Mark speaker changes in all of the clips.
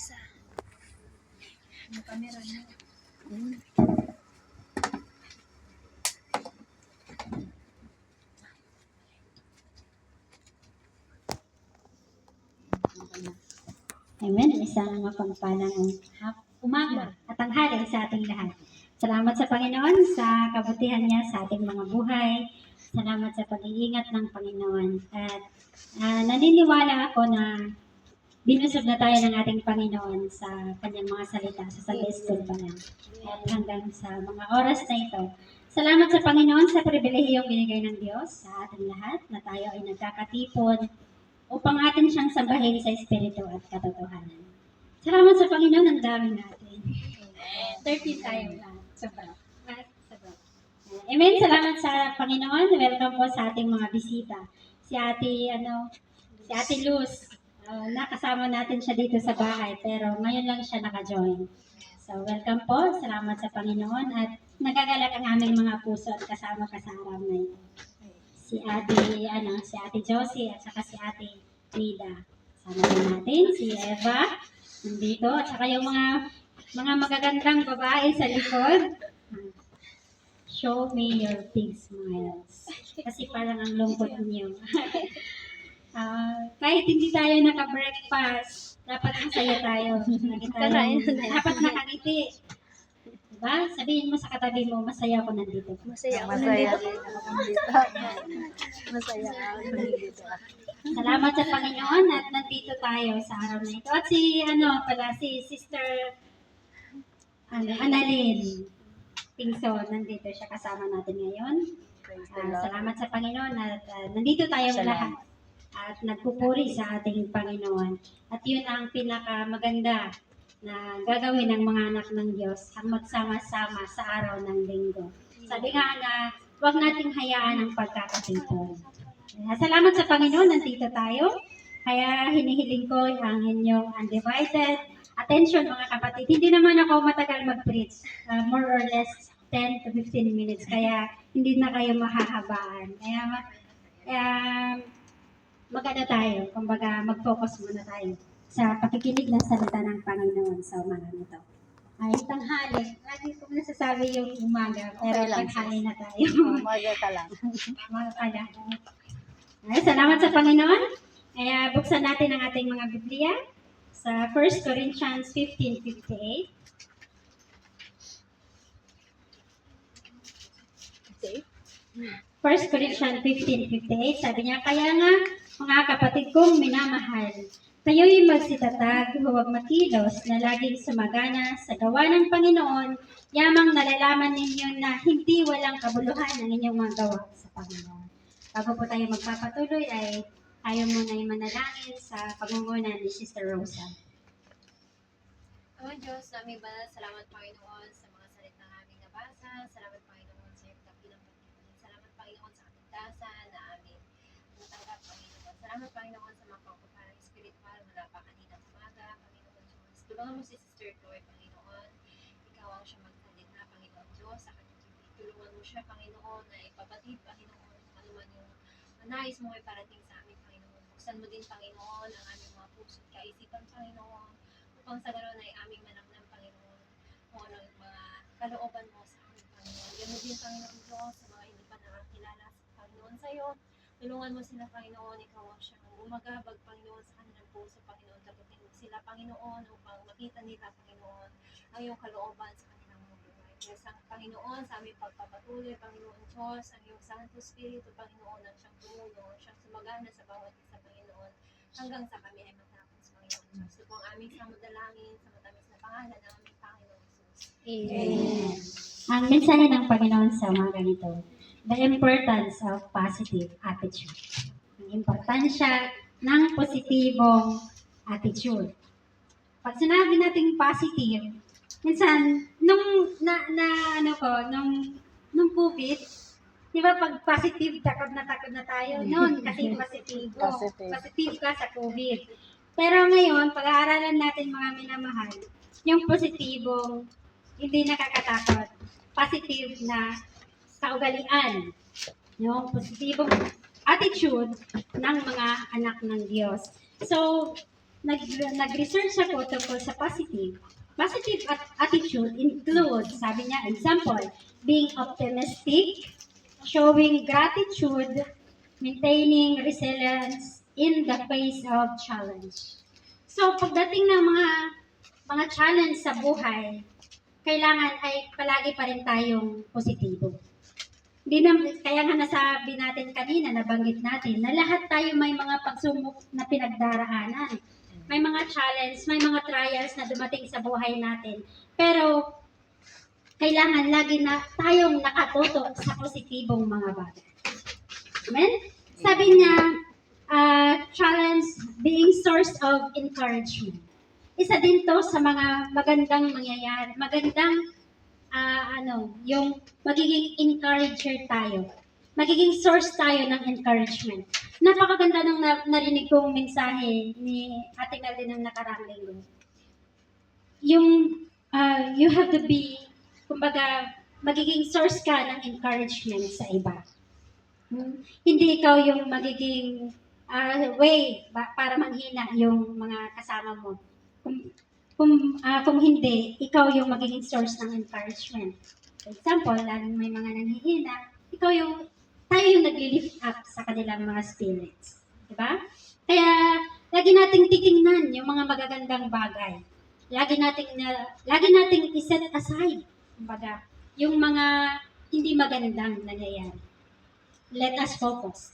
Speaker 1: isa. Yung camera niya.
Speaker 2: Amen. Isang mapagpalang umaga at tanghali sa ating lahat. Salamat sa Panginoon sa kabutihan niya sa ating mga buhay. Salamat sa pag-iingat ng Panginoon. At ah, naniniwala ako na binusog na tayo ng ating Panginoon sa kanyang mga salita sa Sunday School pa lang. At hanggang sa mga oras na ito. Salamat sa Panginoon sa pribilehiyong binigay ng Diyos sa ating lahat na tayo ay nagkakatipon upang atin siyang sambahin sa Espiritu at katotohanan. Salamat sa Panginoon, ang dami natin. 30 tayo lahat. Sobra. Lahat sobra. Amen. Salamat sa Panginoon. Welcome po sa ating mga bisita. Si Ate, ano, si Ate Luz. Ah, nakasama natin siya dito sa bahay, pero ngayon lang siya naka-join. So, welcome po. Salamat sa Panginoon at nagagalak ang aming mga puso at kasama ka sa araw na ito si Ate, ano, si Ate Josie at saka si Ate Frida. Sama din natin si Eva nandito at saka yung mga mga magagandang babae sa likod. Show me your big smiles. Kasi parang ang lungkot niyo. Ah, kahit hindi tayo naka-breakfast, dapat masaya tayo. Tayo dapat nakangiti. Diba? Sabihin mo sa katabi mo, masaya ako nandito.
Speaker 1: Masaya ako
Speaker 3: Masaya
Speaker 1: nandito.
Speaker 3: Masaya ako dito.
Speaker 2: Salamat sa Panginoon at nandito tayo sa araw na ito. At si, ano pala, si Sister ano, Annalyn Pingso, nandito siya kasama natin ngayon.
Speaker 3: Lord.
Speaker 2: salamat sa Panginoon at ah, nandito tayo
Speaker 3: Salamat.
Speaker 2: lahat at nagpupuri sa ating Panginoon. At yun ang pinakamaganda na gagawin ng mga anak ng Diyos ang magsama-sama sa araw ng linggo. Sabi nga na huwag nating hayaan ang pagkakatipon. Salamat sa Panginoon, nandito tayo. Kaya hinihiling ko ang inyong undivided attention mga kapatid. Hindi naman ako matagal mag-preach. Ah, more or less 10 to 15 minutes. Kaya hindi na kayo mahahabaan. Kaya, ma- kaya maganda tayo. Kumbaga, mag-focus muna tayo sa pakikinig ng salita ng Panginoon sa umaga nito. Ay, tanghali. Lagi ko nasasabi yung umaga, pero
Speaker 3: Okay lang,
Speaker 2: tanghali na tayo.
Speaker 3: Umaga ka lang.
Speaker 2: mga kaya. Ay, salamat sa Panginoon. Kaya buksan natin ang ating mga Biblia sa 1 Corinthians 15.58.
Speaker 3: Okay.
Speaker 2: 1 Corinthians 15.58, sabi niya, Kaya nga, mga kapatid kong minamahal, kayo'y magsitatag, huwag makilos, na laging sumagana sa gawa ng Panginoon, yamang nalalaman ninyo na hindi walang kabuluhan ang inyong mga gawa sa Panginoon. Bago po tayo magpapatuloy, ay tayo muna ay manalangin sa pangunguna ni Sister Rosa.
Speaker 1: Ama Diyos, aming banal, salamat Panginoon sa mga salita na aming nabasa. Salamat Panginoon sa iyong dakilang pagpipili. Salamat Panginoon sa kaligtasan na aming natanggap Panginoon. Salamat Panginoon sa mga pagpaparang spiritual mula pa kaninang umaga. Panginoon Diyos, tulungan mo si Sister Chloe Panginoon. Ikaw ang siya magsalita Panginoon Diyos sa kanyang bibig. Tulungan mo siya Panginoon na ipabatid Panginoon kung ano man yung nais mo ay parating sa amin Panginoon. Buksan mo din Panginoon ang aming mga puso at kaisipan Panginoon upang sa ganoon ay aming manamnam, Panginoon, kung ano yung mga kalooban mo sa aming Panginoon. Ganun din, Panginoon Diyos, sa mga hindi pa nakakilala Panginoon sa iyo. Tulungan mo sila, Panginoon, ikaw ang siyang umagabag, Panginoon, sa kanilang puso, Panginoon. Tagutin sila, Panginoon, upang makita nila, Panginoon, ang iyong kalooban sa kanilang mga buhay. Kaya sa Panginoon, sa aming pagpapatuloy, Panginoon Diyos, ang iyong Santo Espiritu, Panginoon, ang siyang tumulong, ang siyang sumagana sa bawat isa, Panginoon, hanggang sa kami ay matapos, Panginoon Diyos. Ito ang aming samudalangin sa matamis na pangalan ng aming Panginoon Jesus.
Speaker 2: Amen. Ang mensahe ng Panginoon sa umaga nito, the importance of positive attitude. Ang importansya ng positibong attitude. Pag sinabi nating positive, minsan, nung, na, na, ano ko, nung, nung COVID, di ba pag positive, takot na takot na tayo noon kasi positibo.
Speaker 3: Positive.
Speaker 2: Positive ka sa COVID. Pero ngayon, pag-aaralan natin mga minamahal, yung positibong hindi nakakatakot. Positive na kaugalian. Yung positibong attitude ng mga anak ng Diyos. So, nag, nag-research ako tungkol sa positive. Positive at- attitude includes, sabi niya, example, being optimistic, showing gratitude, maintaining resilience in the face of challenge. So, pagdating ng mga mga challenge sa buhay, kailangan ay palagi pa rin tayong positibo. Di na, kaya nga nasabi natin kanina, nabanggit natin, na lahat tayo may mga pagsumok na pinagdaraanan. May mga challenge, may mga trials na dumating sa buhay natin. Pero, kailangan lagi na tayong nakatutok sa positibong mga bagay. Amen? Sabi niya, uh, challenge being source of encouragement. Isa din to sa mga magandang mangyayari, magandang ah, ano, yung magiging encourager tayo. Magiging source tayo ng encouragement. Napakaganda ng na- narinig kong mensahe ni Ate Mel din ng nakarang linggo. Yung ah, you have to be, kumbaga, magiging source ka ng encouragement sa iba. Hmm? Hindi ikaw yung magiging ah, way ba- para manghina yung mga kasama mo. Kung, kung, ah, kung hindi, ikaw yung magiging source ng encouragement. For example, lalo may mga nanghihina, ikaw yung, tayo yung nagli-lift up sa kanilang mga spirits. Diba? Kaya, lagi nating titingnan yung mga magagandang bagay. Lagi nating, na, lagi nating iset aside, kumbaga, yung mga hindi magandang nangyayari. Let us focus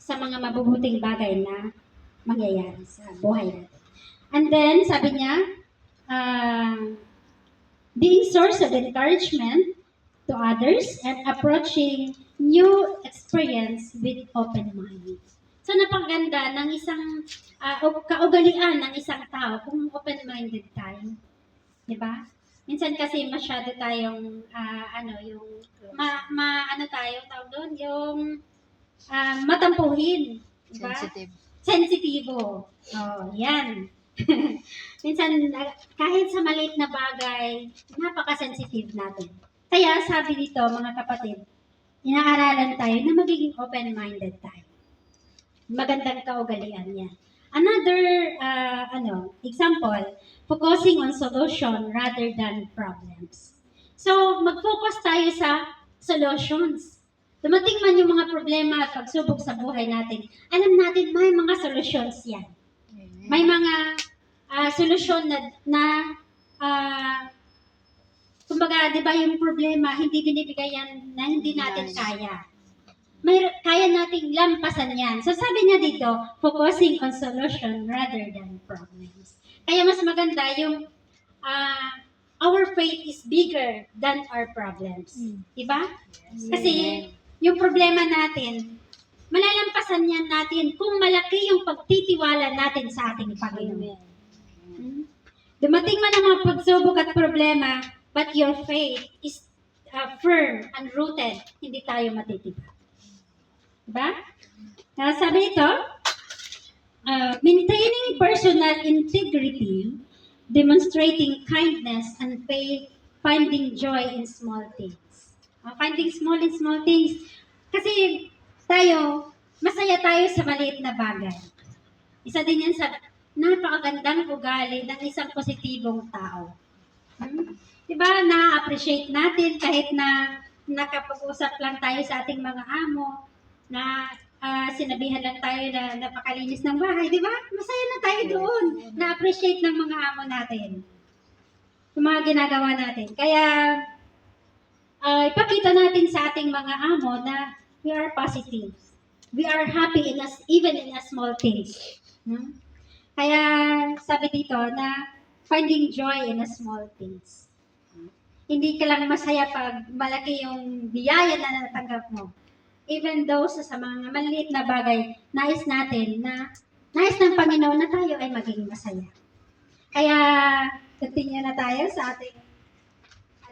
Speaker 2: sa mga mabubuting bagay na mangyayari sa buhay natin. And then, sabi niya, uh, being source of encouragement to others and approaching new experience with open mind. So, napakaganda ng isang uh, kaugalian ng isang tao kung open-minded tayo. Di ba? Minsan kasi masyado tayong, ah, ano, yung, ma, ma, ano tayo, tawag doon, yung ah, matampuhin. Di ba?
Speaker 3: Sensitive.
Speaker 2: Sensitibo. Oh, yan. Minsan, ah, kahit sa maliit na bagay, napaka-sensitive natin. Kaya sabi dito, mga kapatid, inaaralan tayo na magiging open-minded tayo. Magandang kaugalian yan. Another, ah, ano, example, focusing on solution rather than problems. So, mag-focus tayo sa solutions. Dumating man yung mga problema at pagsubok sa buhay natin, alam natin may mga solutions yan. May mga ah, solusyon na, na ah, kumbaga, di ba yung problema, hindi binibigay yan na hindi natin kaya. May, kaya nating lampasan yan. So sabi niya dito, focusing on solution rather than problems. Kaya mas maganda yung ah, our faith is bigger than our problems.
Speaker 3: Mm.
Speaker 2: Diba? Kasi yung problema natin, malalampasan yan natin kung malaki yung pagtitiwala natin sa ating Panginoon. Hmm? Dumating man ang mga pagsubok at problema, but your faith is uh, firm and rooted, hindi tayo matitiba. Diba? Kaya sabi nito, uh, maintaining personal integrity, demonstrating kindness and faith, finding joy in small things. Uh, finding small in small things. Kasi tayo, masaya tayo sa maliit na bagay. Isa din yan sa napakagandang ugali ng isang positibong tao. Hmm? Diba, na-appreciate natin kahit na nakapag-usap lang tayo sa ating mga amo, na ah, sinabihan lang tayo na napakalinis ng bahay, di ba? Masaya na tayo doon. Na-appreciate ng mga amo natin. Yung mga ginagawa natin. Kaya, ah, ipakita natin sa ating mga amo na we are positive. We are happy in us, even in a small things. Hmm? Kaya, sabi dito na finding joy in a small things. Hindi ka lang masaya pag malaki yung biyaya na natanggap mo even though sa, sa mga maliit na bagay, nais natin na nais ng Panginoon na tayo ay maging masaya. Kaya, continue na tayo sa ating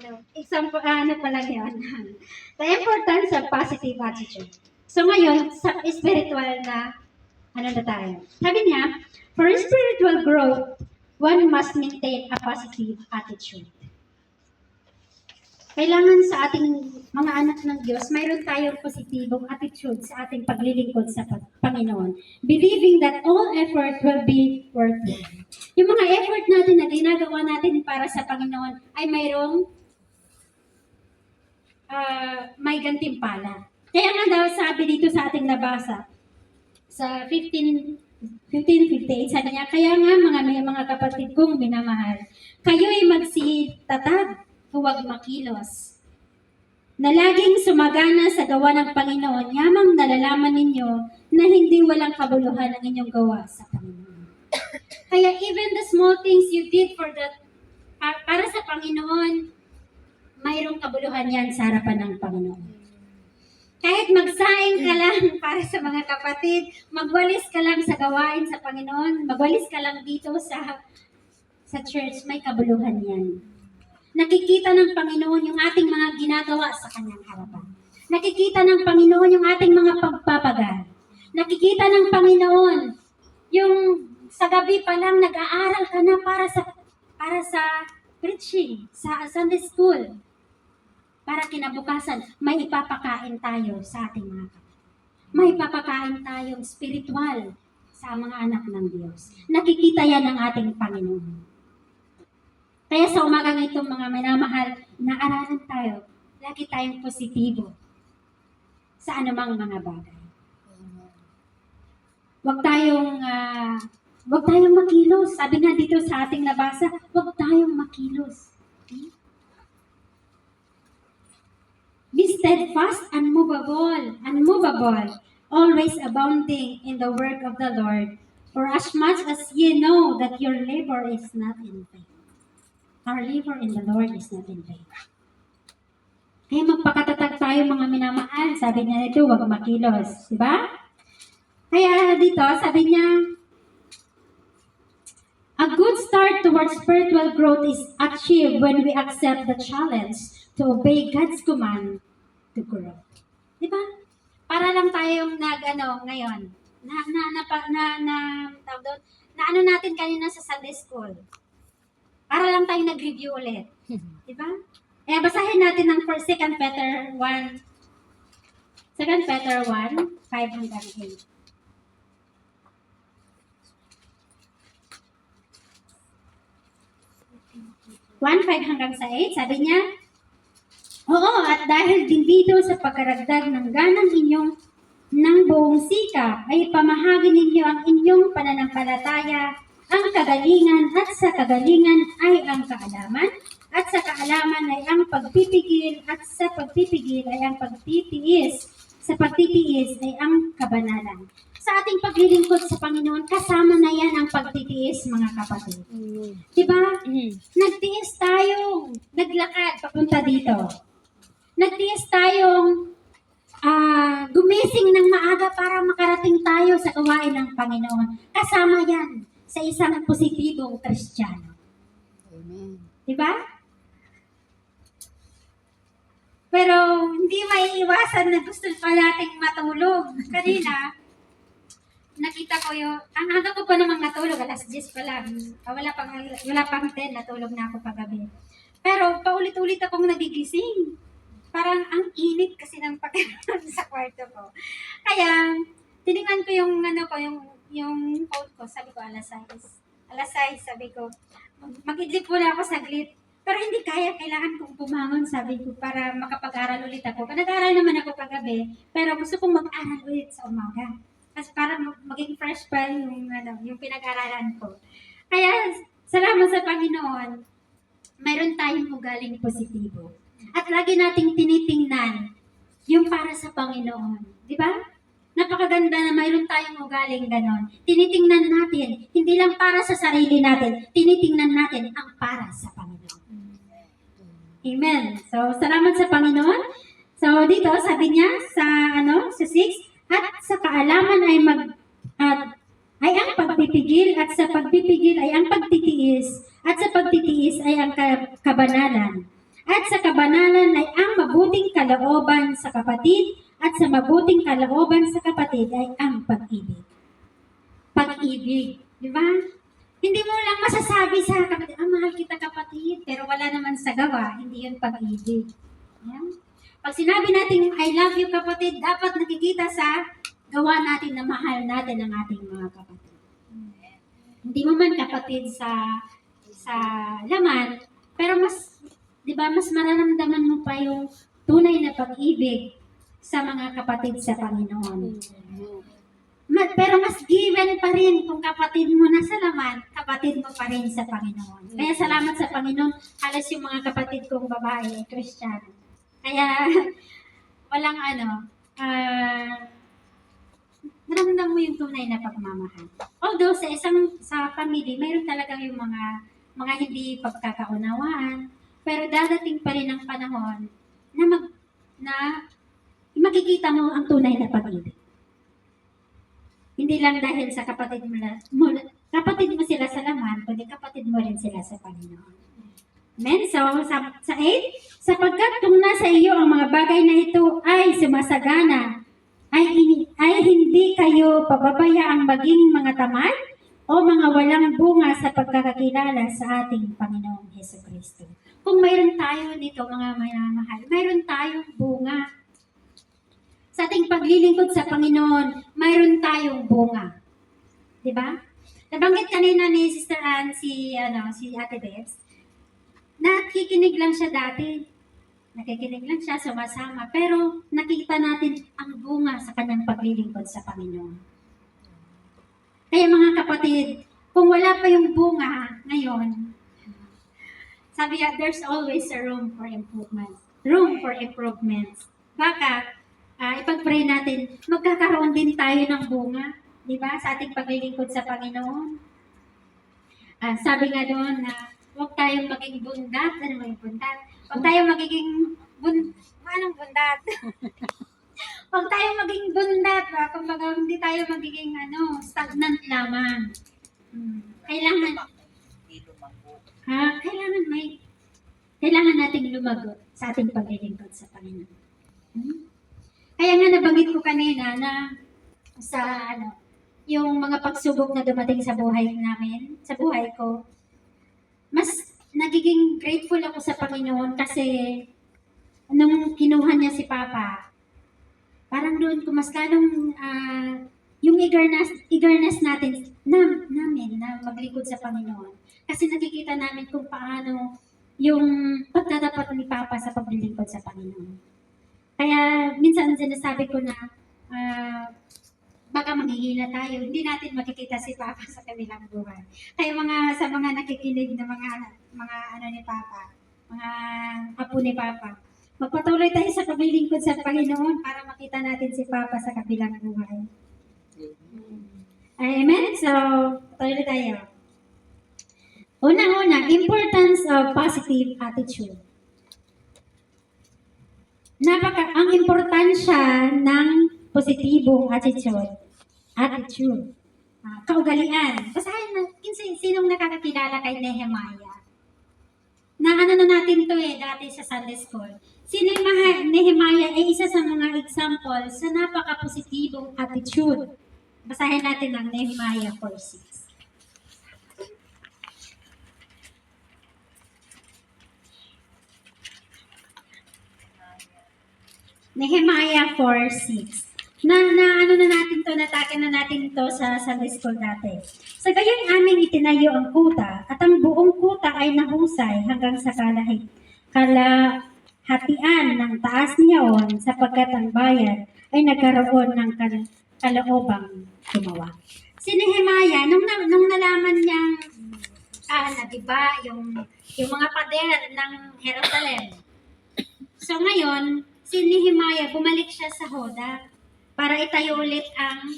Speaker 2: ano, example, ano pa lang. The importance of positive attitude. So ngayon, sa spiritual na, ano na tayo. Sabi niya, for spiritual growth, one must maintain a positive attitude. kailangan sa ating mga anak ng Diyos, mayroon tayong positibong attitude sa ating paglilingkod sa Panginoon. Believing that all effort will be worth it. Yung mga effort natin na ginagawa natin para sa Panginoon ay mayroong ah, may gantimpala. Kaya nga daw sabi dito sa ating nabasa, sa 15 1558, sabi niya, kaya nga mga may mga kapatid kong minamahal, kayo'y magsitatag, huwag makilos. Na laging sumagana sa gawa ng Panginoon, yamang nalalaman ninyo na hindi walang kabuluhan ang inyong gawa sa Panginoon. Kaya even the small things you did for the, pa- para sa Panginoon, mayroong kabuluhan yan sa harapan ng Panginoon. Kahit magsaing ka lang para sa mga kapatid, magwalis ka lang sa gawain sa Panginoon, magwalis ka lang dito sa sa church, may kabuluhan yan. Nakikita ng Panginoon yung ating mga ginagawa sa kanyang harapan. Nakikita ng Panginoon yung ating mga pagpapagal. Nakikita ng Panginoon yung sa gabi pa lang nag-aaral ka na para sa para sa preaching, sa Sunday school. Para kinabukasan, may ipapakain tayo sa ating mga kapatid. May ipapakain tayong spiritual sa mga anak ng Diyos. Nakikita yan ng ating Panginoon. Kaya sa umagang itong mga minamahal, naaralan tayo, lagi tayong positibo sa anumang mga bagay. Huwag tayong, ah, huwag tayong makilos. Sabi nga dito sa ating nabasa, huwag tayong makilos. Okay? Be steadfast, unmovable, unmovable, always abounding in the work of the Lord, for as much as ye know that your labor is not in vain. Our labor in the Lord is not in vain. Kaya magpakatatag tayo mga minamahal. Sabi niya dito, huwag makilos. Di ba? Kaya dito, sabi niya, A good start towards spiritual growth is achieved when we accept the challenge to obey God's command to grow. Di ba? Para lang tayong nag, ano, ngayon, na, na, na, na, na, na, doon, na ano natin kanina sa Sunday School. Para lang tayong nag-review ulit. Di ba? Eh, basahin natin ng 1 2 Peter 1, 2 Peter 1, 5 hanggang 8. 1.5 hanggang sa 8, sabi niya, Oo, at dahil din dito sa pagkaragdag ng ganang inyong ng buong sika, ay pamahagi ninyo ang inyong pananampalataya, ang kagalingan, at sa kagalingan ay ang kaalaman, at sa kaalaman ay ang pagpipigil, at sa pagpipigil ay ang pagtitiis, sa pagtitiis ay ang kabanalan. Sa ating paglilingkod sa Panginoon, kasama na yan ang pagtitiis, mga kapatid. Diba? Nagtiis tayo, naglakad papunta dito. Nagtiis tayong ah, gumising ng maaga para makarating tayo sa gawain ng Panginoon. Kasama yan sa isang positibong Kristiyano.
Speaker 3: Amen.
Speaker 2: Diba? Pero hindi may iwasan na gusto pa nating matulog. Kanina, nakita ko yung, ang aga ko pa namang natulog, alas 10 pa lang. Ah, Wala pang, wala pang 10, natulog na ako paggabi. Pero paulit-ulit akong nagigising. Parang ang init kasi ng pakiramdam sa kwarto ko. Kaya, tinignan ko yung, ano ko, yung, yung phone ko, sabi ko, alas 6. Alas 6, sabi ko, mag- mag-idlip muna ako saglit. Pero hindi kaya, kailangan kong bumangon, sabi ko, para makapag-aral ulit ako. Nag-aral naman ako kagabi, pero gusto kong mag-aral ulit sa umaga. Kasi para mag- maging fresh pa yung, ano, yung pinag-aralan ko. Kaya, salamat sa Panginoon, mayroon tayong ugaling positibo. At lagi nating tinitingnan yung para sa Panginoon. Di ba? Napakaganda na mayroon tayong ugaling ganon. Tinitingnan natin, hindi lang para sa sarili natin, tinitingnan natin ang para sa Panginoon. Amen. So, salamat sa Panginoon. So, dito, sabi niya sa, ano, sa 6, at sa kaalaman ay mag, at, ay ang pagpipigil, at sa pagpipigil ay ang pagtitiis, at sa pagtitiis ay ang ka- kabanalan. At sa kabanalan ay ang mabuting kalooban sa kapatid, at sa mabuting kalooban sa kapatid ay ang pag-ibig. Pag-ibig, di ba? Hindi mo lang masasabi sa kapatid, ah, mahal kita kapatid, pero wala naman sa gawa, hindi yun pag-ibig. Pag sinabi natin, I love you kapatid, dapat nakikita sa gawa natin na mahal natin ang ating mga kapatid. Hindi mo man kapatid sa sa laman, pero mas, di ba, mas mararamdaman mo pa yung tunay na pag-ibig sa mga kapatid sa Panginoon. Ma- pero mas given pa rin kung kapatid mo na sa laman, kapatid mo pa rin sa Panginoon. Kaya salamat sa Panginoon, halos yung mga kapatid kong babae ay Kristiyano. Kaya walang ano, ah, naramdam mo yung tunay na pagmamahal. Although sa isang sa family, mayroon talaga yung mga mga hindi pagkakaunawaan, pero dadating pa rin ang panahon na mag na makikita mo ang tunay na pag-ibig. Hindi lang dahil sa kapatid mo, la- mo kapatid mo sila sa laman, kundi kapatid mo rin sila sa Panginoon. Amen? So, sa, sa 8, sapagkat kung nasa iyo ang mga bagay na ito ay sumasagana, ay, ini- ay hindi kayo pababayaang maging mga tamad o mga walang bunga sa pagkakakilala sa ating Panginoong Heso Kristo. Kung mayroon tayo nito, mga minamahal, mayroon tayong bunga. Sa ating paglilingkod sa Panginoon, mayroon tayong bunga. Di ba? Nabanggit kanina ni Sister Ann, si, ano, si Ate Bebs, nakikinig lang siya dati. Nakikinig lang siya, sumasama. Pero nakita natin ang bunga sa kanyang paglilingkod sa Panginoon. Kaya mga kapatid, kung wala pa yung bunga ngayon, sabi nga, there's always a room for improvement. Room for improvements. Baka, ah, ipag-pray natin, magkakaroon din tayo ng bunga. Di ba? Sa ating paglilingkod sa Panginoon. Ah, sabi nga doon na huwag tayong maging bundat. Ano may bundat? Huwag tayong magiging bun... Anong bundat? huwag tayong maging bundat. Ba? Kumbaga, hindi tayo magiging ano, stagnant lamang. Hmm. Kailangan, ha? Kailangan may, kailangan nating lumago sa ating paglilingkod sa Panginoon. Hmm? Kaya nga nabanggit ko kanina na sa ano, yung mga pagsubok na dumating sa buhay namin, sa buhay ko, mas nagiging grateful ako sa Panginoon kasi nung kinuha niya si Papa, parang doon ko mas lalong ah, yung eagerness, eagerness natin na, namin na maglingkod sa Panginoon. Kasi nakikita namin kung paano yung pagtatapat ni Papa sa paglilingkod sa Panginoon. Kaya minsan sinasabi ko na ah, baka manghihila tayo, hindi natin makikita si Papa sa kabilang buhay. Kaya mga sa mga nakikinig na mga mga ano ni Papa, mga apo ni Papa, magpatuloy tayo sa paglilingkod sa Panginoon para makita natin si Papa sa kabilang buhay. Amen? So, patuloy tayo. Una-una, importance of positive attitude. Napaka, ang importansya ng positibong attitude. Attitude. Ah, kaugalian. Basahin na, kinsi, sinong nakakakilala kay Nehemiah? Na ano na natin to eh, dati sa Sunday School. Si Nehemiah, Nehemiah ay isa sa mga example sa napaka-positibong attitude. Basahin natin ang Nehemiah 4.6. Nehemiah 4.6. Na, na ano na natin to, natake na natin to sa Sunday School dati. Sa gayon aming itinayo ang kuta at ang buong kuta ay nahusay hanggang sa kalahi, kalahatian ng taas niyaon sapagkat ang bayan ay nagkaroon ng kal- kaloobang gumawa. Si Nehemiah, nung, nung nalaman niyang ah, na, diba, yung, yung mga pader ng Jerusalem, So ngayon, si Nehemiah bumalik siya sa Hoda para itayo ulit ang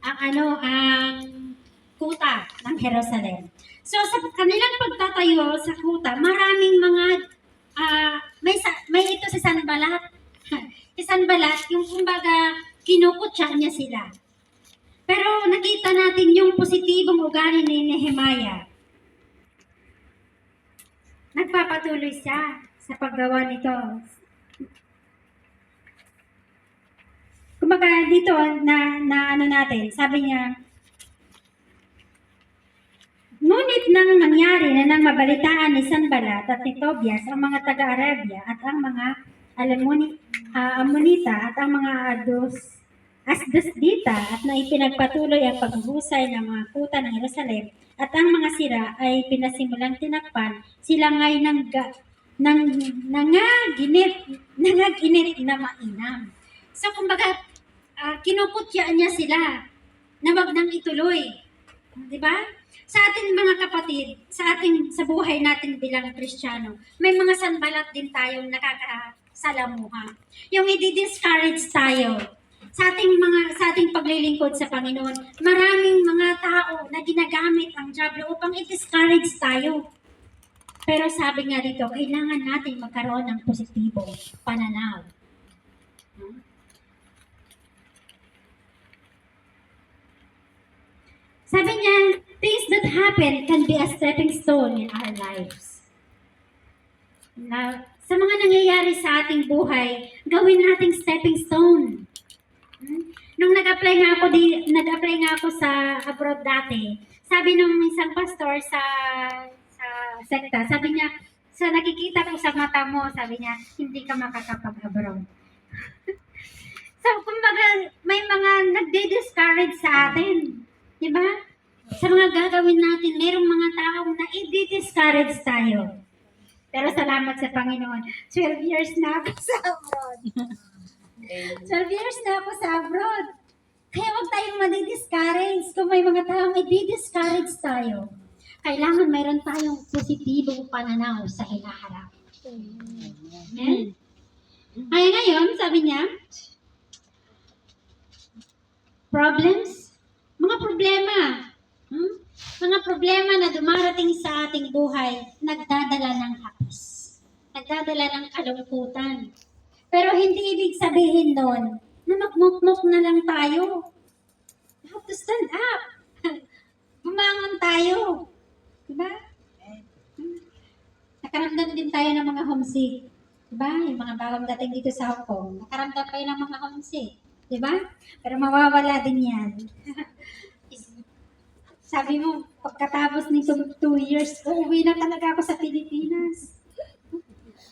Speaker 2: ang ano ang kuta ng Jerusalem. So sa kanilang pagtatayo sa kuta, maraming mga ah, may may ito si Sanbalat. si Sanbalat, yung kumbaga kinukutsa niya sila. Pero nakita natin yung positibong ugali ni Nehemiah. Nagpapatuloy siya sa paggawa nito. Kumbaga dito na, na ano natin, sabi niya, Ngunit nang mangyari na nang mabalitaan ni Sanbalat at ni Tobias ang mga taga-Arabia at ang mga alamoni, ah, amonita at ang mga ados asdosdita at na ipinagpatuloy ang paghuhusay ng mga kuta ng Jerusalem at ang mga sira ay pinasimulang tinakpan sila ngay nang ga, nang nangaginit nangaginit na mainam. So kumbaga uh, kinukutyaan niya sila na wag nang ituloy. Di ba? Sa ating mga kapatid, sa ating sa buhay natin bilang Kristiyano, may mga sanbalat din tayong nakakasalamuha. Yung i-discourage tayo sa ating mga sa ating paglilingkod sa Panginoon, maraming mga tao na ginagamit ang diablo upang i-discourage tayo. Pero sabi nga dito, kailangan natin magkaroon ng positibong pananaw. Hmm? Sabi niya, things that happen can be a stepping stone in our lives. Na, sa mga nangyayari sa ating buhay, gawin nating stepping stone. Hmm? Nung nag-apply nga ako di, nag-apply nga ako sa abroad dati, sabi nung isang pastor sa sa sekta, sabi niya, sa nakikita ko sa mata mo, sabi niya, hindi ka makakapag-abroad. so, kumbaga, may mga nagde-discourage sa atin. Di ba? Sa mga gagawin natin, mayroong mga taong na i-discourage tayo. Pero salamat sa Panginoon. 12 years na ako sa abroad. 12 years na ako sa abroad. Kaya huwag tayong madi-discourage. Kung may mga taong i-discourage tayo, kailangan mayroon tayong positibong pananaw sa hinaharap. Amen? Kaya ngayon, sabi niya, problems, mga problema, hmm? mga problema na dumarating sa ating buhay, nagdadala ng hapis. Nagdadala ng kalungkutan. Pero hindi ibig sabihin nun na magmukmuk na lang tayo. You have to stand up. Bumangon tayo. Diba? Nakaramdam din tayo ng mga homesick. Diba? Yung mga bagong dating dito sa Hong Kong. Nakaramdam kayo ng mga homesick. Diba? Pero mawawala din yan. Sabi mo, pagkatapos nitong two years, uuwi na talaga ako sa Pilipinas.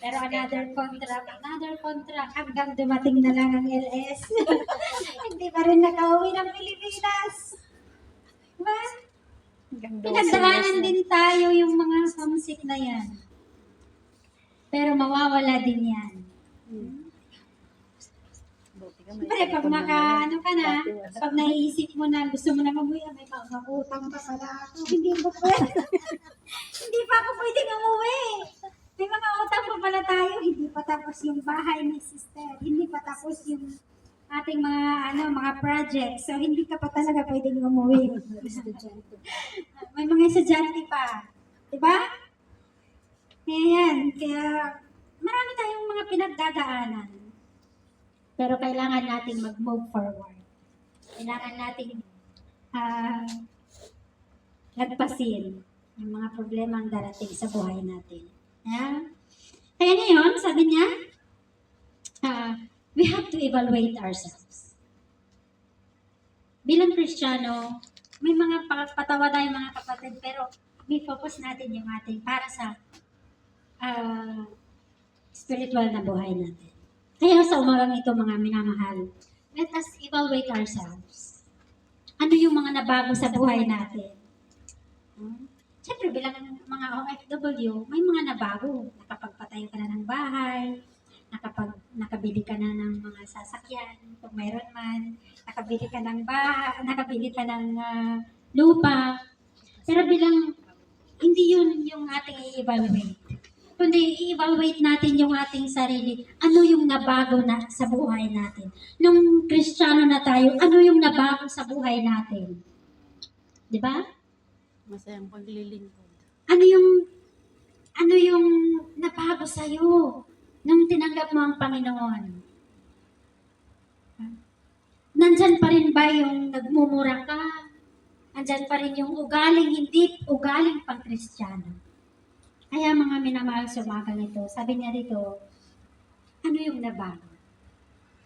Speaker 2: Pero another contract, another contract, hanggang dumating na lang ang LS. Hindi pa rin nakauwi ng Pilipinas. Diba? Pinagdaanan din tayo yung mga homesick na yan. Pero mawawala din yan. Siyempre, pag maka, ano ka na, pag naiisip mo na gusto mo na mamuwi, ah, may pangakutang pa pala ako. Hindi mo pwede. Hindi pa ako pwedeng umuwi. May mga utang pa pala tayo. Hindi pa tapos yung bahay ni sister. Hindi pa tapos yung ating mga ano mga projects. So hindi ka pa talaga pwedeng umuwi. May mga estudyante pa. Diba? Kaya yan. Kaya marami tayong mga pinagdadaanan. Pero kailangan nating mag-move forward. Kailangan nating ah lagpasin yung mga problema ang darating sa buhay natin. Yeah? Kaya ngayon, sabi niya, ah, we have to evaluate ourselves. Bilang Kristiyano, may mga pa- patawa tayong mga kapatid, pero may focus natin yung ating para sa ah, spiritual na buhay natin. Kaya sa umagang ito, mga minamahal, let us evaluate ourselves. Ano yung mga nabago sa buhay natin? Hmm? Siyempre, bilang mga OFW, may mga nabago. Nakapagpatayo ka na ng bahay, nakapag, nakabili ka na ng mga sasakyan, kung mayroon man, nakabili ka ng bahay, nakabili ka ng ah, lupa. Pero bilang, hindi yun yung ating i-evaluate. Kundi i-evaluate natin yung ating sarili. Ano yung nabago na sa buhay natin? Nung kristyano na tayo, ano yung nabago sa buhay natin? Di ba?
Speaker 3: Masayang paglilingkod.
Speaker 2: ano yung ano yung nabago sa iyo nung tinanggap mo ang Panginoon? Nandyan pa rin ba yung nagmumura ka? Nandyan pa rin yung ugaling hindi ugaling pang Kristiyano. Kaya mga minamahal sa umagang ito, sabi niya dito, ano yung nabago?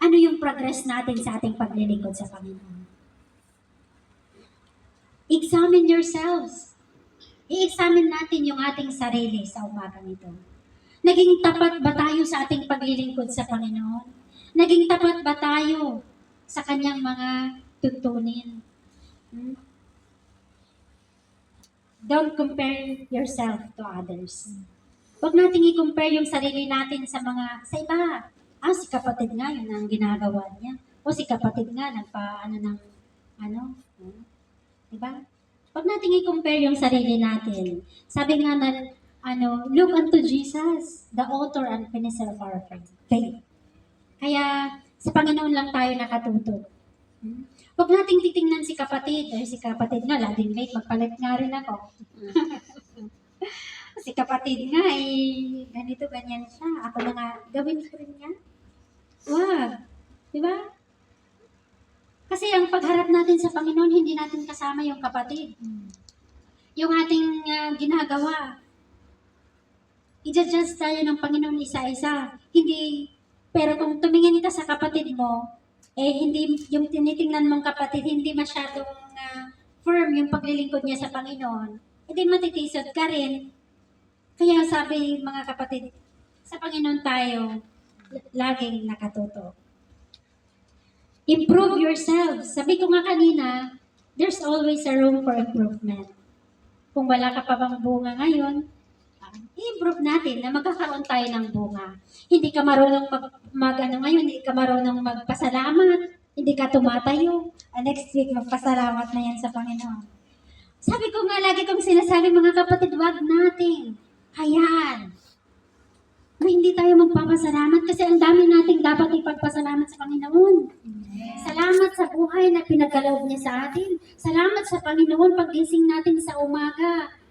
Speaker 2: Ano yung progress natin sa ating paglilingkod sa Panginoon? Examine yourselves. I-examine natin yung ating sarili sa umagang ito. Naging tapat ba tayo sa ating paglilingkod sa Panginoon? Naging tapat ba tayo sa kanyang mga tuntunin? Hmm? Don't compare yourself to others. Huwag nating i-compare yung sarili natin sa mga, sa iba. Ah, si kapatid nga, yun ang ginagawa niya. O si kapatid nga, nagpa, ano ng, ano, diba? Huwag nating i-compare yung sarili natin. Sabi nga na, ano, look unto Jesus, the author and finisher of our faith. Kaya, sa Panginoon lang tayo nakatuto. Hmm? Huwag nating titingnan si kapatid. Eh, si kapatid nga, laging late, magpalit nga rin ako. si kapatid nga, eh, ganito, ganyan siya. Ako na nga, gawin ko rin yan. Wag. Di ba? Kasi ang pagharap natin sa Panginoon, hindi natin kasama yung kapatid. Yung ating ah, ginagawa, i-judge tayo ng Panginoon isa-isa. Hindi, pero kung tumingin ka sa kapatid mo, eh hindi, yung tinitingnan mong kapatid, hindi masyadong ah, firm yung paglilingkod niya sa Panginoon, hindi matitisod ka rin. Kaya sabi mga kapatid, sa Panginoon tayo, laging nakatuto. Improve yourself. Sabi ko nga kanina, there's always a room for improvement. Kung wala ka pa bang bunga ngayon, i-improve natin na magkakaroon tayo ng bunga. Hindi ka marunong mag, mag ano ngayon, hindi ka marunong magpasalamat, hindi ka tumatayo. Ah, next week, magpasalamat na yan sa Panginoon. Sabi ko nga, lagi kong sinasabi mga kapatid, wag nating hayaan na hindi tayo magpapasalamat kasi ang dami nating dapat ipagpasalamat sa Panginoon. Salamat sa buhay na pinagkaloob niya sa atin. Salamat sa Panginoon pagising natin sa umaga.